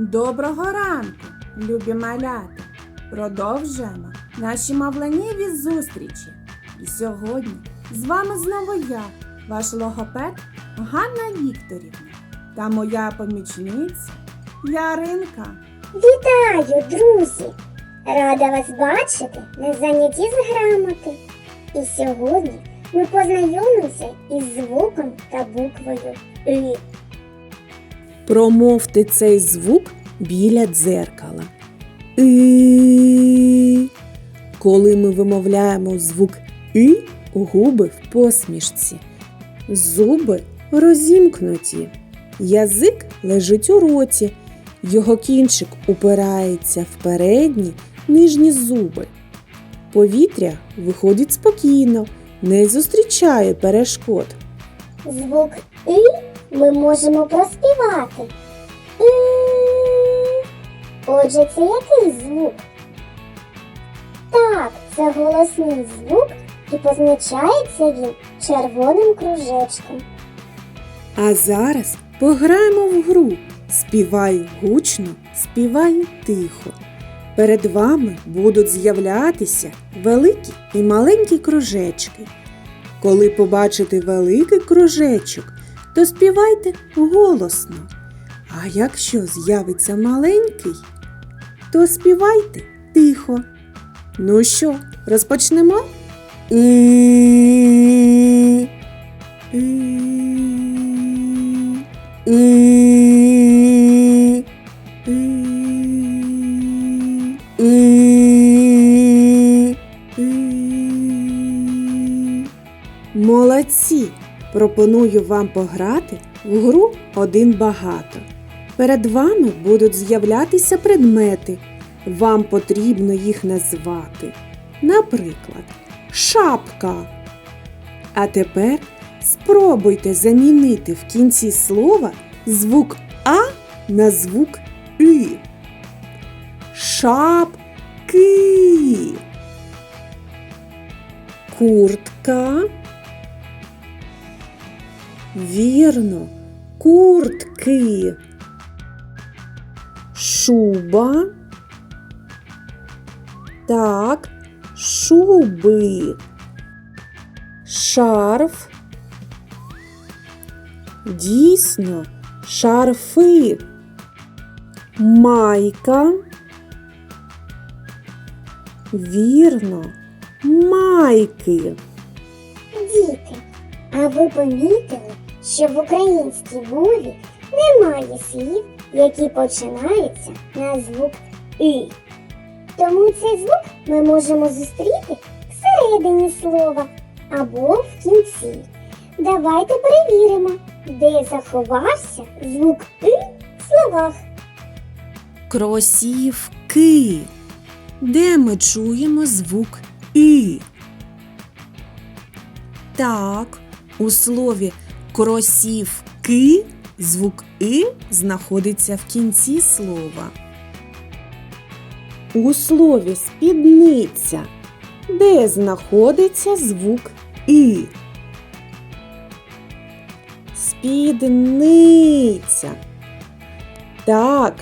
Доброго ранку, любі малята! Продовжуємо наші мавленєві зустрічі. І сьогодні з вами знову я, ваш логопед Ганна Вікторівна та моя помічниця Яринка. Вітаю, друзі! Рада вас бачити на занятті з грамоти. І сьогодні ми познайомимося із звуком та буквою И. Промовте цей звук біля дзеркала. И. Коли ми вимовляємо звук И, губи в посмішці. Зуби розімкнуті. Язик лежить у роті. Його кінчик упирається в передні нижні зуби. Повітря виходить спокійно, не зустрічає перешкод. Звук И ми можемо проспівати. И. Отже, це який звук? Так, це голосний звук і позначається він червоним кружечком. А зараз пограємо в гру. Співай гучно, співай тихо. Перед вами будуть з'являтися великі і маленькі кружечки. Коли побачите великий кружечок, то співайте голосно. А якщо з'явиться маленький, то співайте тихо. Ну що, розпочнемо? І... Молодці! Пропоную вам пограти в гру один багато. Перед вами будуть з'являтися предмети. Вам потрібно їх назвати. Наприклад, шапка. А тепер спробуйте замінити в кінці слова звук А на звук И. Шапки. Куртка. Вірно, куртки. Шуба. Так, шуби. Шарф. Дійсно, шарфи. Майка. Вірно, майки. Діти, а ви помітили, що в українській мові немає слів, які починаються на звук И. Тому цей звук ми можемо зустріти всередині слова або в кінці. Давайте перевіримо, де заховався звук И в словах. Кросівки. Де ми чуємо звук І? Так, у слові кросівки звук І знаходиться в кінці слова. У слові спідниця. Де знаходиться звук І? Спідниця. Так,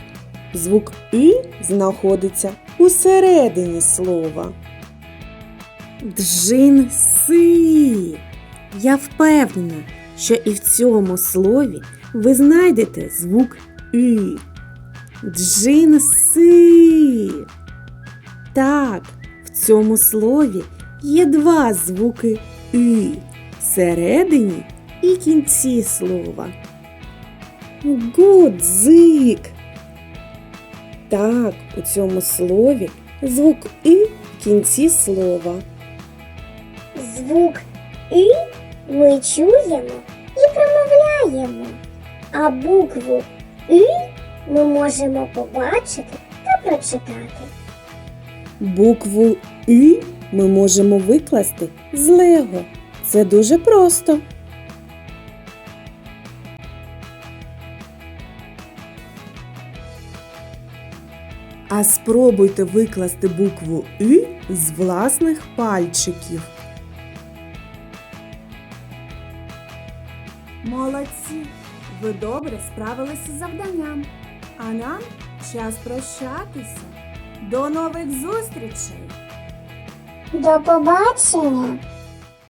звук І знаходиться у середині слова. Джинси. Я впевнена, що і в цьому слові ви знайдете звук І. Джинси. Так, в цьому слові є два звуки І всередині і кінці слова. Гудзик. Так, у цьому слові звук І в кінці слова. Звук И ми чуємо і промовляємо, а букву И ми можемо побачити та прочитати. Букву І ми можемо викласти з Лего. Це дуже просто. А спробуйте викласти букву І з власних пальчиків. Молодці! Ви добре справилися з завданням. А нам час прощатися. До нових зустрічей! До побачення!